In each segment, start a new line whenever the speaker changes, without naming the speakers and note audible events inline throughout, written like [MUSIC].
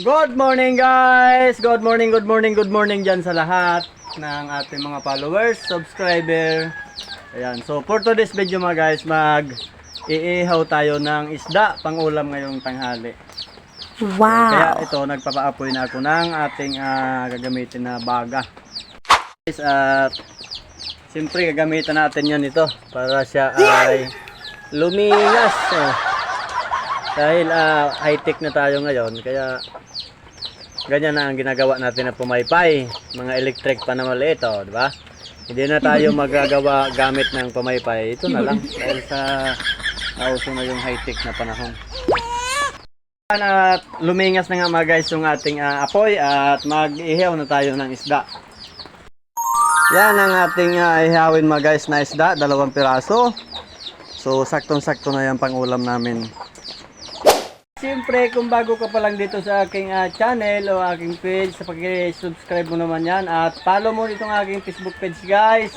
Good morning guys! Good morning, good morning, good morning dyan sa lahat ng ating mga followers, subscriber. Ayan, so for today's video mga guys, mag iihaw tayo ng isda pang ulam ngayong tanghali. Kaya
Wow.
ito, nagpapaapoy na ako ng ating ah, gagamitin na baga. Guys, at siyempre gagamitan natin yan ito para siya ay lumingas. Oh. Dahil ah, high-tech na tayo ngayon, kaya ganyan na ang ginagawa natin na pumaypay. Mga electric pa na maliit, oh, di ba? Hindi na tayo [LAUGHS] magagawa gamit ng pumaypay. Ito na lang dahil sa nauso na yung high-tech na panahon. At lumingas na nga mga guys yung ating ah, apoy at mag-ihaw na tayo ng isda. Yan ang ating uh, ihawin mga guys na isda, dalawang piraso. So saktong-sakto na yan pang ulam namin. Siyempre, kung bago ka pa lang dito sa aking ah, channel o aking page, sa pag-subscribe mo naman yan at follow mo itong aking Facebook page guys.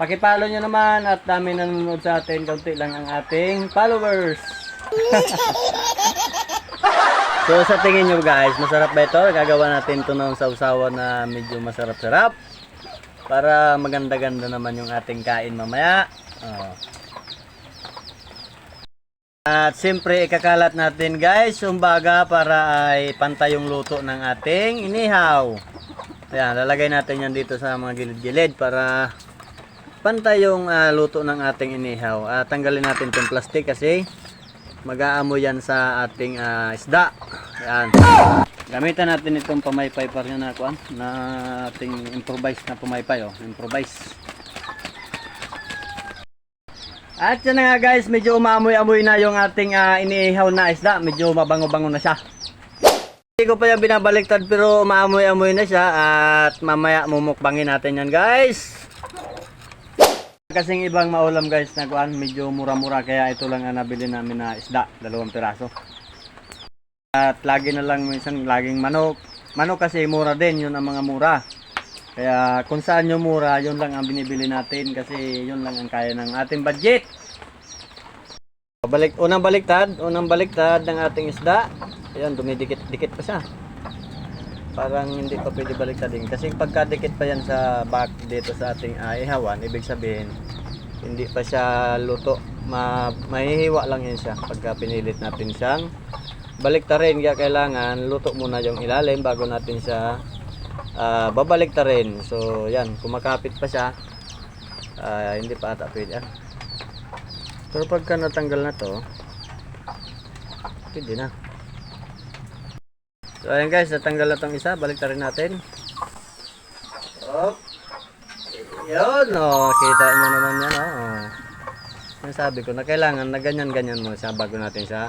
Pakipollow nyo naman at dami nanonood sa atin, kaunti lang ang ating followers. [LAUGHS] So sa tingin nyo guys, masarap ba ito? Gagawa natin ito ng sausawan na medyo masarap-sarap. Para maganda-ganda naman yung ating kain mamaya. Oh. At siyempre ikakalat natin guys yung baga para ay pantay yung luto ng ating inihaw. Ayan, lalagay natin yan dito sa mga gilid-gilid para pantay yung ah, luto ng ating inihaw. At tanggalin natin itong plastic kasi mag-aamoy yan sa ating ah, isda. Ayan. Gamitan natin itong pamaypay pa rin na kuan na ating improvise na pamaypay oh, improvise. At yan nga guys, medyo umamoy-amoy na yung ating ah, iniihaw na isda. Medyo mabango-bango na siya. Hindi ko pa yan binabaliktad pero umaamoy-amoy na siya at mamaya mumukbangin natin yan guys. Kasing ibang maulam guys na kuan, medyo mura-mura kaya ito lang ang nabili namin na isda, dalawang piraso. At lagi na lang minsan laging manok. Manok kasi mura din, yun ang mga mura. Kaya kung saan yung mura, yun lang ang binibili natin kasi yun lang ang kaya ng ating budget. Balik, unang baliktad, unang baliktad ng ating isda. Ayan, dumidikit-dikit pa siya. Parang hindi pa pwede baliktadin. Kasi pagkadikit pa yan sa back dito sa ating uh, ihawan, ibig sabihin, hindi pa siya luto. Ma mahihiwa lang yan siya pagka pinilit natin siyang baliktarin. Kaya kailangan luto muna yung ilalim bago natin siya ah, babalik ta rin. So, yan, kumakapit pa siya. ah, hindi pa ata pwede. Ah. Pero pagka natanggal na to, pwede na. So, ayan guys, natanggal na tong isa. Balik ta rin natin. Oh. Yun, oh. Kita nyo naman yan, oh. Sabi ko na kailangan na ganyan-ganyan mo siya bago natin siya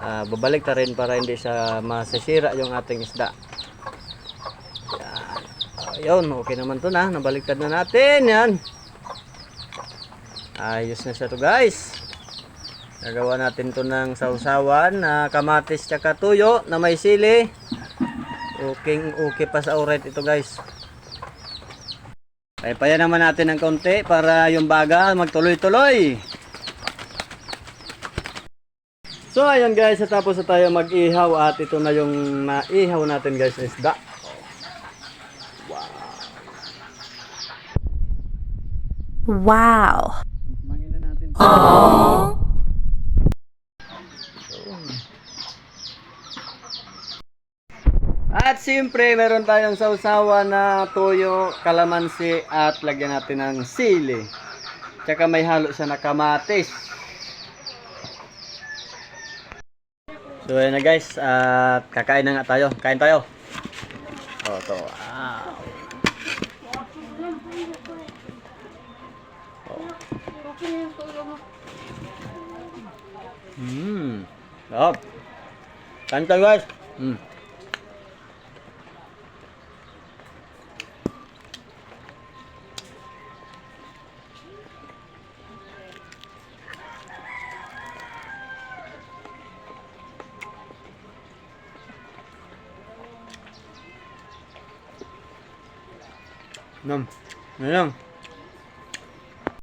ah, babalik ta rin para hindi siya masisira yung ating isda. Ayun, okay naman to na. Nabaliktad na natin. Yan. Ayos na siya to guys. Nagawa natin to ng sausawan na kamatis tsaka tuyo na may sili. Okay, okay pa sa oret ito guys. Ay payan naman natin ng konti para yung baga magtuloy-tuloy. So ayun guys, tapos na tayo mag-ihaw at ito na yung naihaw natin guys na isda.
Wow.
Mangin na natin. At siyempre, meron tayong sausawa na toyo, kalamansi at lagyan natin ng sili. Tsaka may halo siya na kamatis. So ayun na guys, at kakain na nga tayo. Kain tayo. Oh, to. Wow. Hmm. Sarap. Kain tayo guys. Hmm. Nam. Lang.